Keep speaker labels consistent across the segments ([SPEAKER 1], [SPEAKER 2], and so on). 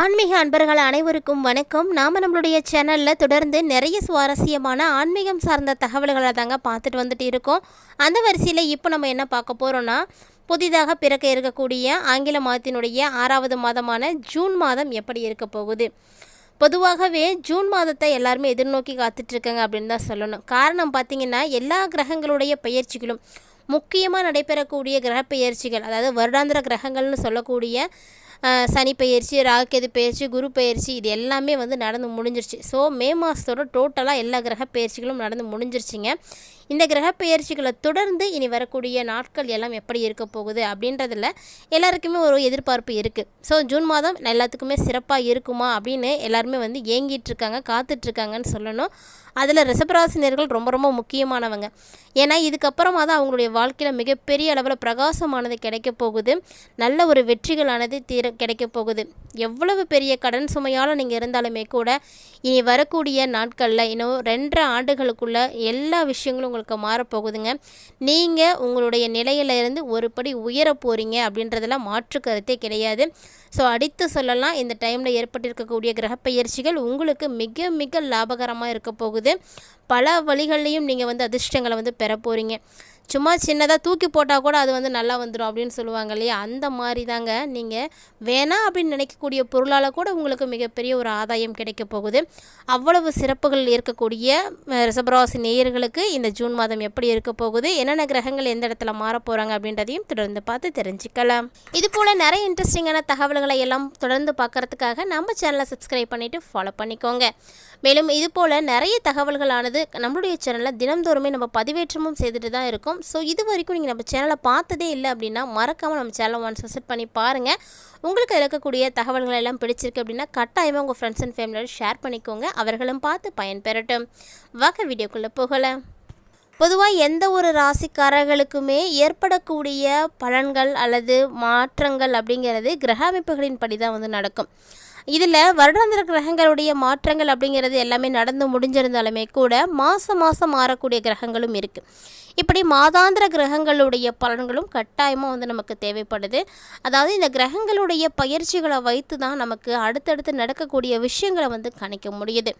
[SPEAKER 1] ஆன்மீக அன்பர்கள் அனைவருக்கும் வணக்கம். நாம் நம்மளுடைய சேனலில் தொடர்ந்து நிறைய சுவாரஸ்யமான ஆன்மீகம் சார்ந்த தகவல்களை தாங்க பார்த்துட்டு வந்துட்டு இருக்கோம். அந்த வரிசையில் இப்போ நம்ம என்ன பார்க்க போகிறோன்னா புதிதாக பிறக்க இருக்கக்கூடிய ஆங்கில மாதத்தினுடைய ஆறாவது மாதமான ஜூன் மாதம் எப்படி இருக்க போகுது? பொதுவாகவே ஜூன் மாதத்தை எல்லாருமே எதிர்நோக்கி காத்துட்ருக்காங்க அப்படின்னு தான் சொல்லணும். காரணம் பார்த்திங்கன்னா எல்லா கிரகங்களுடைய பயிற்சிகளும் முக்கியமாக நடைபெறக்கூடிய கிரக பெயர்ச்சிகள் அதாவது வருடாந்திர கிரகங்கள்னு சொல்லக்கூடிய சனி பயிற்சி ராகுகேது பயிற்சி குரு பயிற்சி இது எல்லாமே வந்து நடந்து முடிஞ்சிருச்சு. ஸோ மே மாதத்தோட டோட்டலாக எல்லா கிரக பயிற்சிகளும் நடந்து முடிஞ்சிருச்சுங்க. இந்த கிரக பெயர்ச்சிகளை தொடர்ந்து இனி வரக்கூடிய நாட்கள் எல்லாம் எப்படி இருக்க போகுது அப்படின்றதுல எல்லாருக்குமே ஒரு எதிர்பார்ப்பு இருக்குது ஸோ ஜூன் மாதம் எல்லாத்துக்குமே சிறப்பாக இருக்குமா அப்படின்னு எல்லாருமே வந்து ஏங்கிட்டு இருக்காங்க சொல்லணும். அதில் ரிசபராசினியர்கள் ரொம்ப ரொம்ப முக்கியமானவங்க. ஏன்னா இதுக்கப்புறமா தான் அவங்களுடைய வாழ்க்கையில் மிகப்பெரிய அளவில் பிரகாசமானது கிடைக்க போகுது. நல்ல ஒரு வெற்றிகளானது தீர கிடைக்க போகுது. எவ்வளவு பெரிய கடன் சுமையால் நீங்கள் இருந்தாலுமே கூட இனி வரக்கூடிய நாட்களில் இன்னும் ரெண்டரை ஆண்டுகளுக்குள்ள எல்லா விஷயங்களும் உங்களுக்கு மாறப்போகுதுங்க நீங்கள் உங்களுடைய நிலையிலிருந்து ஒரு படி உயர போகிறீங்க அப்படின்றதெல்லாம் மாற்று கருத்தே கிடையாது. ஸோ அடித்து சொல்லலாம் இந்த டைமில் ஏற்பட்டிருக்கக்கூடிய கிரகப்பயிற்சிகள் உங்களுக்கு மிக மிக லாபகரமாக இருக்க போகுது. பல வழிகள்லையும் நீங்கள் வந்து அதிர்ஷ்டங்களை வந்து பெற போகிறீங்க சும்மா சின்னதாக தூக்கி போட்டால் கூட அது வந்து நல்லா வந்துடும் அப்படின்னு சொல்லுவாங்க இல்லையா? அந்த மாதிரி தாங்க நீங்கள் வேணாம் அப்படின்னு நினைக்கக்கூடிய பொருளால் கூட உங்களுக்கு மிகப்பெரிய ஒரு ஆதாயம் கிடைக்க போகுது. அவ்வளவு சிறப்புகள் இருக்கக்கூடிய ரிசபராசி நேயர்களுக்கு இந்த ஜூன் மாதம் எப்படி இருக்க போகுது என்னென்ன கிரகங்கள் எந்த இடத்துல மாற போகிறாங்க அப்படின்றதையும் தொடர்ந்து பார்த்து தெரிஞ்சுக்கலாம். இது போல் நிறைய இன்ட்ரெஸ்டிங்கான தகவல்களை எல்லாம் தொடர்ந்து பார்க்கறதுக்காக நம்ம சேனலை சப்ஸ்கிரைப் பண்ணிவிட்டு ஃபாலோ பண்ணிக்கோங்க. மேலும் இது போல் நிறைய தகவல்களானது நம்மளுடைய சேனலில் தினம்தோறுமே நம்ம பதிவேற்றமும் செய்துட்டு தான் இருக்கும். ஸோ இது வரைக்கும் நீங்கள் நம்ம சேனலை பார்த்ததே இல்லை அப்படின்னா மறக்காமல் நம்ம சேனலை ஒன்ஸ் விசிட் பண்ணி பாருங்கள் உங்களுக்கு இருக்கக்கூடிய தகவல்கள் எல்லாம் பிடிச்சிருக்கு அப்படின்னா கட்டாயமாக உங்கள் ஃப்ரெண்ட்ஸ் அண்ட் ஃபேமிலியோட ஷேர் பண்ணிக்கோங்க. அவர்களும் பார்த்து பயன்பெறட்டும். வாக்க வீடியோக்குள்ளே போகலை பொதுவாக எந்த ஒரு ராசிக்காரர்களுக்குமே ஏற்படக்கூடிய பலன்கள் அல்லது மாற்றங்கள் அப்படிங்கிறது கிரக அமைப்புகளின் படி தான் வந்து நடக்கும். இதில் வருடாந்திர கிரகங்களுடைய மாற்றங்கள் அப்படிங்கிறது எல்லாமே நடந்து முடிஞ்சிருந்தாலுமே கூட மாதம் மாதம் மாறக்கூடிய கிரகங்களும் இருக்குது இப்படி மாதாந்திர கிரகங்களுடைய பலன்களும் கட்டாயமாக வந்து நமக்கு தேவைப்படுது. அதாவது இந்த கிரகங்களுடைய பயிற்சிகளை வைத்து தான் நமக்கு அடுத்தடுத்து நடக்கக்கூடிய விஷயங்களை வந்து கணிக்க முடியுது.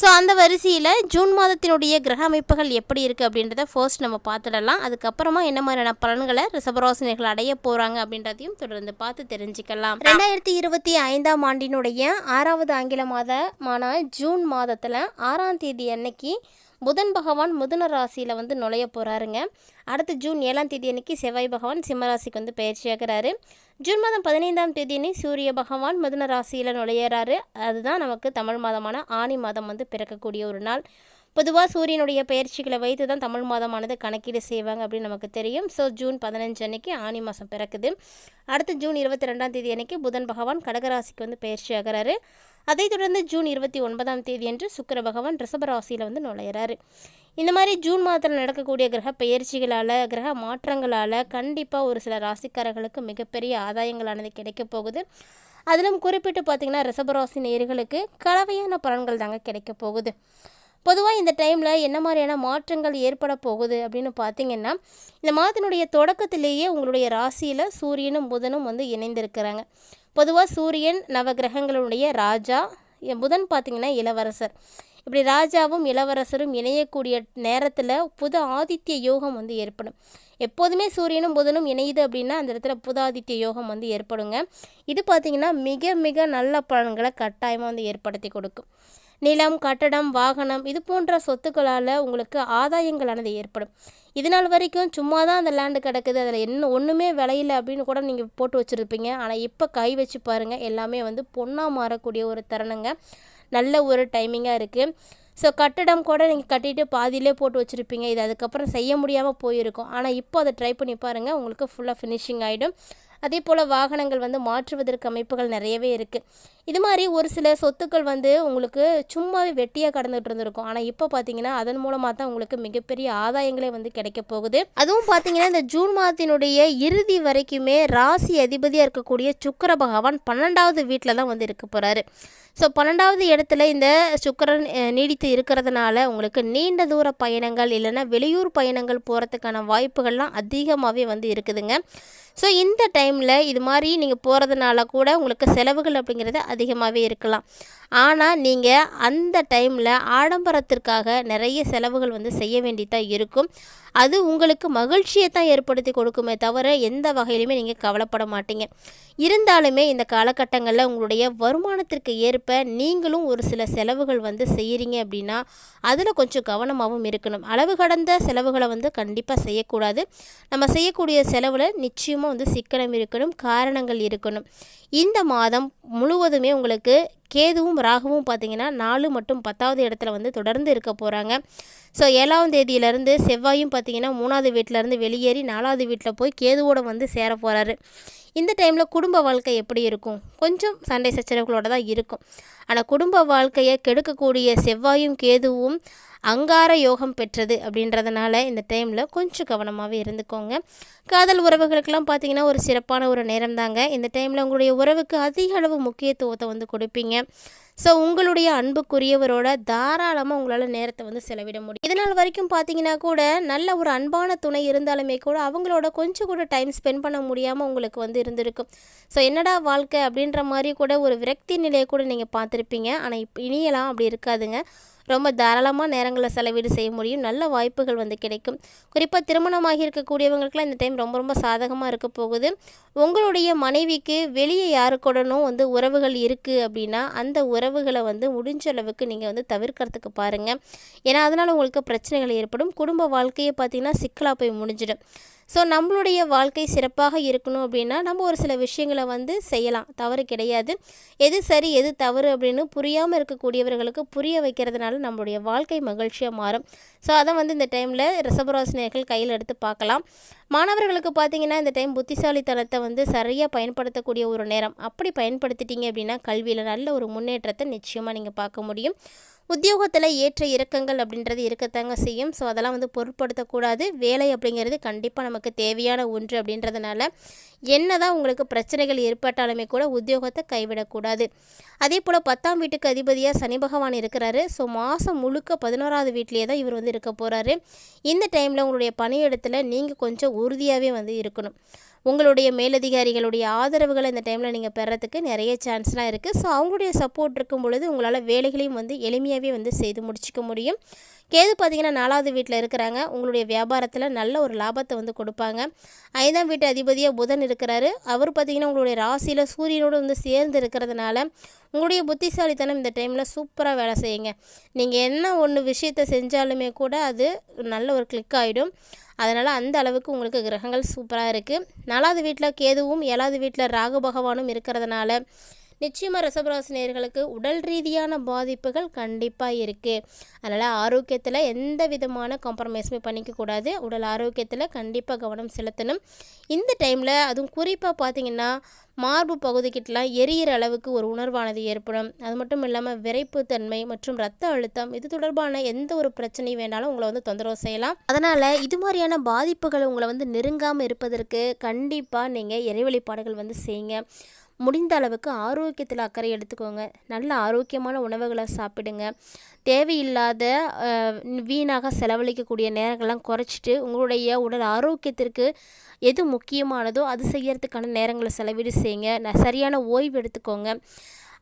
[SPEAKER 1] ஸோ அந்த வரிசையில் ஜூன் மாதத்தினுடைய கிரக அமைப்புகள் எப்படி இருக்குது அப்படின்றத ஃபர்ஸ்ட் நம்ம பார்த்துடலாம். அதுக்கப்புறமா என்ன மாதிரியான பலன்களை ரிசபராசினியர்கள் அடைய போகிறாங்க அப்படின்றதையும் தொடர்ந்து பார்த்து தெரிஞ்சுக்கலாம். ரெண்டாயிரத்தி இருபத்தி ஐந்தாம் ஆண்டினுடைய ஆறாவது ஆங்கில மாதமான ஜூன் மாதத்தில் ஆறாம் தேதி அன்னைக்கு புதன் பகவான் முதன ராசியில் வந்து நுழைய போகிறாருங்க அடுத்து ஜூன் ஏழாம் தேதி அன்னைக்கு செவ்வாய் பகவான் சிம்மராசிக்கு வந்து பயிற்சியாகிறாரு ஜூன் மாதம் பதினைந்தாம் தேதி அன்னைக்கு சூரிய பகவான் முதன ராசியில் நுழையிறாரு. அதுதான் நமக்கு தமிழ் மாதமான ஆனி மாதம் வந்து பிறக்கக்கூடிய ஒரு நாள். பொதுவாக சூரியனுடைய பயிற்சிகளை வைத்து தான் தமிழ் மாதமானது கணக்கீடு செய்வாங்க அப்படின்னு நமக்கு தெரியும். ஸோ ஜூன் பதினஞ்சு அன்னைக்கு ஆனி மாதம் பிறக்குது. அடுத்து ஜூன் இருபத்தி ரெண்டாம் தேதி அன்னைக்கு புதன் பகவான் கடகராசிக்கு வந்து பயிற்சி ஆகிறாரு அதைத் தொடர்ந்து ஜூன் இருபத்தி ஒன்பதாம் தேதி அன்று சுக்கர பகவான் ரிஷபராசியில் வந்து நுழையிறாரு. இந்த மாதிரி ஜூன் மாதத்தில் நடக்கக்கூடிய கிரக பெயர்ச்சிகளால் கிரக மாற்றங்களால் கண்டிப்பாக ஒரு சில ராசிக்காரர்களுக்கு மிகப்பெரிய ஆதாயங்களானது கிடைக்க போகுது. அதிலும் குறிப்பிட்டு பார்த்திங்கன்னா ரிஷபராசி நேர்களுக்கு கலவையான பலன்கள் தாங்க கிடைக்க போகுது. பொதுவாக இந்த டைமில் என்ன மாதிரியான மாற்றங்கள் ஏற்பட போகுது அப்படின்னு பார்த்தீங்கன்னா இந்த மாதத்தினுடைய தொடக்கத்திலேயே உங்களுடைய ராசியில் சூரியனும் புதனும் வந்து இணைந்திருக்கிறாங்க. பொதுவாக சூரியன் நவகிரகங்களுடைய ராஜா புதன் பார்த்திங்கன்னா இளவரசர். இப்படி ராஜாவும் இளவரசரும் இணையக்கூடிய நேரத்தில் புது ஆதித்ய யோகம் வந்து ஏற்படும். எப்போதுமே சூரியனும் புதனும் இணையுது அப்படின்னா அந்த இடத்துல புது ஆதித்ய யோகம் வந்து ஏற்படுங்க. இது பார்த்திங்கன்னா மிக மிக நல்ல பலன்களை கட்டாயமாக வந்து ஏற்படுத்தி கொடுக்கும். நிலம் கட்டடம் வாகனம் இது போன்ற சொத்துக்களால் உங்களுக்கு ஆதாயங்களானது ஏற்படும். இது நாள் வரைக்கும் சும்மா தான் அந்த லேண்டு கிடக்குது. அதில் என்ன ஒன்றுமே விளையில அப்படின்னு கூட நீங்கள் போட்டு வச்சுருப்பீங்க. ஆனால் இப்போ கை வச்சு பாருங்கள் எல்லாமே வந்து பொண்ணாக மாறக்கூடிய ஒரு தருணங்க. நல்ல ஒரு டைமிங்காக இருக்குது ஸோ கட்டடம் கூட நீங்கள் கட்டிட்டு பாதியிலே போட்டு வச்சுருப்பீங்க. இது அதுக்கப்புறம் செய்ய முடியாமல் போயிருக்கும். ஆனால் இப்போ அதை ட்ரை பண்ணி பாருங்கள் உங்களுக்கு ஃபுல்லாக ஃபினிஷிங் ஆகிடும் அதே போல் வாகனங்கள் வந்து மாற்றுவதற்கு அமைப்புகள் நிறையவே இருக்குது இது மாதிரி ஒரு சில சொத்துக்கள் வந்து உங்களுக்கு சும்மாவே வெட்டியாக கடந்துகிட்டு இருந்திருக்கும். ஆனால் இப்போ பார்த்தீங்கன்னா அதன் மூலமாக தான் உங்களுக்கு மிகப்பெரிய ஆதாயங்களே வந்து கிடைக்க போகுது. அதுவும் பார்த்தீங்கன்னா இந்த ஜூன் மாதத்தினுடைய இறுதி வரைக்குமே ராசி அதிபதியாக இருக்கக்கூடிய சுக்கர பகவான் பன்னெண்டாவது வீட்டில் தான் வந்து இருக்க போகிறாரு ஸோ பன்னெண்டாவது இடத்துல இந்த சுக்கிரன் நீடித்து இருக்கிறதுனால உங்களுக்கு நீண்ட தூர பயணங்கள் இல்லைன்னா வெளியூர் பயணங்கள் போகிறதுக்கான வாய்ப்புகள்லாம் அதிகமாகவே வந்து இருக்குதுங்க. ஸோ இந்த டைமில் இது மாதிரி நீங்கள் போகிறதுனால கூட உங்களுக்கு செலவுகள் அப்படிங்கிறது அதிகமாகவே இருக்கலாம். ஆனால் நீங்கள் அந்த டைமில் ஆடம்பரத்திற்காக நிறைய செலவுகள் வந்து செய்ய வேண்டியதாக இருக்கும். அது உங்களுக்கு மகிழ்ச்சியை தான் ஏற்படுத்தி கொடுக்குமே தவிர எந்த வகையிலுமே நீங்கள் கவலைப்பட மாட்டீங்க. இருந்தாலுமே இந்த காலகட்டங்களில் உங்களுடைய வருமானத்திற்கு ஏற்ப நீங்களும் ஒரு சில செலவுகள் வந்து செய்கிறீங்க அப்படின்னா அதில் கொஞ்சம் கவனமாகவும் இருக்கணும். அளவு கடந்த செலவுகளை வந்து கண்டிப்பாக செய்யக்கூடாது. நம்ம செய்யக்கூடிய செலவில் நிச்சயமாக வந்து சிக்கனம் இருக்கணும் காரணங்கள் இருக்கணும். இந்த மாதம் முழுவதுமே உங்களுக்கு கேதுவும் ராகுவும் பார்த்தீங்கன்னா நாலு மற்றும் பத்தாவது இடத்துல வந்து தொடர்ந்து இருக்க போகிறாங்க ஸோ ஏழாம் தேதியிலேருந்து செவ்வாயும் பார்த்தீங்கன்னா மூணாவது வீட்டிலேருந்து வெளியேறி நாலாவது வீட்டில் போய் கேதுவோட வந்து சேர போகிறாரு இந்த டைமில் குடும்ப வாழ்க்கை எப்படி இருக்கும்? கொஞ்சம் சண்டை சச்சரவுகளோட தான் இருக்கும். ஆனால் குடும்ப வாழ்க்கையை கெடுக்கக்கூடிய செவ்வாயும் கேதுவும் அங்கார யோகம் பெற்றது அப்படின்றதுனால இந்த டைமில் கொஞ்சம் கவனமாகவே இருந்துக்கோங்க. காதல் உறவுகளுக்கெல்லாம் பார்த்தீங்கன்னா ஒரு சிறப்பான ஒரு நேரம் தாங்க இந்த டைமில் உங்களுடைய உறவுக்கு அதிக அளவு முக்கியத்துவத்தை வந்து கொடுப்பீங்க. ஸோ உங்களுடைய அன்புக்குரியவரோட தாராளமாக உங்களால் நேரத்தை வந்து செலவிட முடியும். இதனால் வரைக்கும் பார்த்தீங்கன்னா கூட நல்ல ஒரு அன்பான துணை இருந்தாலுமே கூட அவங்களோட கொஞ்சம் கூட டைம் ஸ்பெண்ட் பண்ண முடியாமல் உங்களுக்கு வந்து இருந்திருக்கும். ஸோ என்னடா வாழ்க்கை அப்படின்ற மாதிரி கூட ஒரு விரக்தி நிலையை கூட நீங்கள் பார்த்துருப்பீங்க. ஆனால் இப்போ இனியெல்லாம் அப்படி இருக்காதுங்க. ரொம்ப தாராளமாக நேரங்களை செலவீடு செய்ய முடியும். நல்ல வாய்ப்புகள் வந்து கிடைக்கும். குறிப்பாக திருமணமாகி இருக்கக்கூடியவங்களுக்குலாம் இந்த டைம் ரொம்ப ரொம்ப சாதகமாக இருக்க போகுது. உங்களுடைய மனைவிக்கு வெளியே யாருக்கூடனும் வந்து உறவுகள் இருக்குது அப்படின்னா அந்த உறவுகளை வந்து முடிஞ்ச அளவுக்கு நீங்கள் வந்து தவிர்க்கிறதுக்கு பாருங்கள் ஏன்னா அதனால் உங்களுக்கு பிரச்சனைகள் ஏற்படும். குடும்ப வாழ்க்கையை பார்த்திங்கன்னா சிக்கலாக போய் முடிஞ்சிடும். ஸோ நம்மளுடைய வாழ்க்கை சிறப்பாக இருக்கணும் அப்படின்னா நம்ம ஒரு சில விஷயங்களை வந்து செய்யலாம். தவறு கிடையாது. எது சரி எது தவறு அப்படின்னு புரியாமல் இருக்கக்கூடியவர்களுக்கு புரிய வைக்கிறதுனால நம்மளுடைய வாழ்க்கை மகிழ்ச்சியாக மாறும். ஸோ அதை வந்து இந்த டைமில் ரிசபராசினியர்கள் கையில் எடுத்து பார்க்கலாம். மாணவர்களுக்கு பார்த்தீங்கன்னா இந்த டைம் புத்திசாலித்தனத்தை வந்து சரியாக பயன்படுத்தக்கூடிய ஒரு நேரம். அப்படி பயன்படுத்திட்டீங்க அப்படின்னா கல்வியில் நல்ல ஒரு முன்னேற்றத்தை நிச்சயமாக நீங்கள் பார்க்க முடியும். உத்தியோகத்தில் ஏற்ற இறக்கங்கள் அப்படின்றது இருக்கத்தாங்க செய்யும். ஸோ அதெல்லாம் வந்து பொருட்படுத்தக்கூடாது. வேலை அப்படிங்கிறது கண்டிப்பாக நமக்கு தேவையான ஒன்று அப்படின்றதுனால என்ன தான் உங்களுக்கு பிரச்சனைகள் ஏற்பட்டாலுமே கூட உத்தியோகத்தை கைவிடக்கூடாது. அதே போல் பத்தாம் வீட்டுக்கு அதிபதியாக சனி பகவான் இருக்கிறாரு. ஸோ மாதம் முழுக்க பதினோராவது வீட்லேயே தான் இவர் வந்து இருக்க போகிறாரு இந்த டைமில் உங்களுடைய பணியிடத்தில் நீங்கள் கொஞ்சம் உறுதியாகவே வந்து இருக்கணும். உங்களுடைய மேலதிகாரிகளுடைய ஆதரவுகளை இந்த டைமில் நீங்கள் பெறத்துக்கு நிறைய சான்ஸ்லாம் இருக்குது ஸோ அவங்களுடைய சப்போர்ட் இருக்கும் பொழுது உங்களால் வேலைகளையும் வந்து எளிமையாகவே வந்து செய்து முடிச்சிக்க முடியும். கேது பார்த்தீங்கன்னா நாலாவது வீட்டில் இருக்கிறாங்க. உங்களுடைய வியாபாரத்தில் நல்ல ஒரு லாபத்தை வந்து கொடுப்பாங்க. ஐந்தாம் வீட்டு அதிபதியாக புதன் இருக்கிறாரு. அவர் பார்த்தீங்கன்னா உங்களுடைய ராசியில் சூரியனோடு வந்து சேர்ந்து இருக்கிறதுனால உங்களுடைய புத்திசாலித்தனம் இந்த டைமில் சூப்பராக வேலை செய்யுங்க. நீங்கள் என்ன ஒன்று விஷயத்தை செஞ்சாலுமே கூட அது நல்ல ஒரு கிளிக் ஆகிடும் அதனால் அந்த அளவுக்கு உங்களுக்கு கிரகங்கள் சூப்பராக இருக்குது நாலாவது வீட்டில் கேதுவும் ஏழாவது வீட்டில் ராகு பகவானும் இருக்கிறதுனால நிச்சயமாக ரிசபராசினியர்களுக்கு உடல் ரீதியான பாதிப்புகள் கண்டிப்பாக இருக்குது அதனால் ஆரோக்கியத்தில் எந்த விதமான காம்ப்ரமைஸுமே பண்ணிக்கக்கூடாது உடல் ஆரோக்கியத்தில் கண்டிப்பாக கவனம் செலுத்தணும். இந்த டைமில் அதுவும் குறிப்பாக பார்த்திங்கன்னா மார்பு பகுதிக்கிட்டலாம் எரியிற அளவுக்கு ஒரு உணர்வானது ஏற்படும். அது மட்டும் இல்லாமல் விரைப்புத்தன்மை மற்றும் ரத்த அழுத்தம் இது தொடர்பான எந்த ஒரு பிரச்சனை வேணாலும் உங்களை வந்து தொந்தரவு செய்யலாம். அதனால் இது மாதிரியான பாதிப்புகள் உங்களை வந்து நெருங்காமல் இருப்பதற்கு கண்டிப்பாக நீங்கள் இறை வழிபாடுகள் வந்து செய்யுங்க. முடிந்த அளவுக்கு ஆரோக்கியத்தில் அக்கறை எடுத்துக்கோங்க. நல்ல ஆரோக்கியமான உணவுகளை சாப்பிடுங்க. தேவையில்லாத வீணாக செலவழிக்கக்கூடிய நேரங்கள்லாம் குறைச்சிட்டு உங்களுடைய உடல் ஆரோக்கியத்திற்கு எது முக்கியமானதோ அது செய்யறதுக்கான நேரங்களை செலவீடு செய்யுங்க. சரியான ஓய்வு எடுத்துக்கோங்க.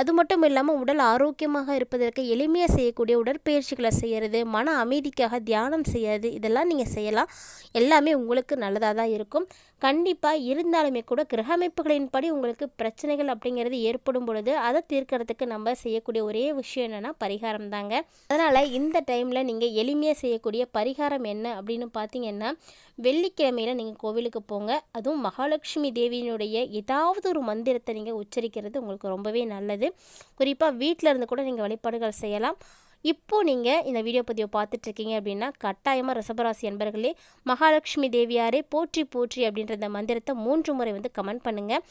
[SPEAKER 1] அது மட்டும் இல்லாமல் உடல் ஆரோக்கியமாக இருப்பதற்கு எளிமையாக செய்யக்கூடிய உடற்பயிற்சிகளை செய்கிறது மன அமைதிக்காக தியானம் செய்யறது இதெல்லாம் நீங்கள் செய்யலாம். எல்லாமே உங்களுக்கு நல்லதாக தான் இருக்கும். கண்டிப்பாக இருந்தாலுமே கூட கிரக அமைப்புகளின்படி உங்களுக்கு பிரச்சனைகள் அப்படிங்கிறது ஏற்படும் பொழுது அதை தீர்க்கறதுக்கு நம்ம செய்யக்கூடிய ஒரே விஷயம் என்னென்னா பரிகாரம் தாங்க அதனால் இந்த டைமில் நீங்கள் எளிமையாக செய்யக்கூடிய பரிகாரம் என்ன அப்படின்னு பார்த்தீங்கன்னா வெள்ளிக்கிழமையில் நீங்கள் கோவிலுக்கு போங்க. அதுவும் மகாலட்சுமி தேவியினுடைய ஏதாவது ஒரு மந்திரத்தை நீங்கள் உச்சரிக்கிறது உங்களுக்கு ரொம்பவே நல்லது. குறிப்பாக வீட்டில் இருந்து கூட நீங்கள் வழிபாடுகள் செய்யலாம். இப்போது நீங்கள் இந்த வீடியோ பதிவை பார்த்துட்ருக்கீங்க அப்படின்னா கட்டாயமாக ரிசபராசி அன்பர்களே மகாலட்சுமி தேவியாரே போற்றி போற்றி அப்படின்ற இந்த மந்திரத்தை மூன்று முறை வந்து கமெண்ட் பண்ணுங்கள்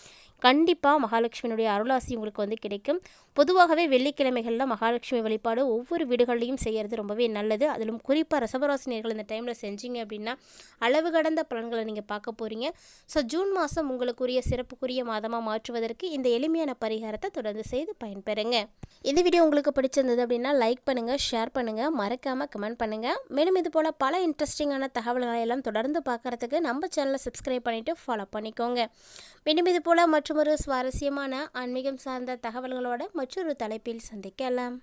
[SPEAKER 1] கண்டிப்பாக மகாலட்சுமியினுடைய அருளாசி உங்களுக்கு வந்து கிடைக்கும். பொதுவாகவே வெள்ளிக்கிழமைகளில் மகாலட்சுமி வழிபாடு ஒவ்வொரு வீடுகள்லையும் செய்கிறது ரொம்பவே நல்லது. அதிலும் குறிப்பாக ரசபராசினியர்கள் இந்த டைமில் செஞ்சீங்க அப்படின்னா அளவு கடந்த பலன்களை நீங்கள் பார்க்க போகிறீங்க ஸோ ஜூன் மாதம் உங்களுக்குரிய சிறப்புக்குரிய மாதமாக மாற்றுவதற்கு இந்த எளிமையான பரிகாரத்தை தொடர்ந்து செய்து பயன்பெறுங்க. இந்த வீடியோ உங்களுக்கு பிடிச்சிருந்தது அப்படின்னா லைக் பண்ணுங்கள் பண்ணுங்கள் ஷேர் பண்ணுங்கள் மறக்காமல் கமெண்ட் பண்ணுங்கள் மேலும் இது போல் பல இன்ட்ரெஸ்டிங்கான தகவல்களை எல்லாம் தொடர்ந்து பார்க்குறதுக்கு நம்ம சேனலை சப்ஸ்கிரைப் பண்ணிவிட்டு ஃபாலோ பண்ணிக்கோங்க. மேலும் இது போல் மற்றொரு சுவாரஸ்யமான ஆன்மீகம் சார்ந்த தகவல்களோட மற்றொரு தலைப்பில் சந்திக்கலாம்.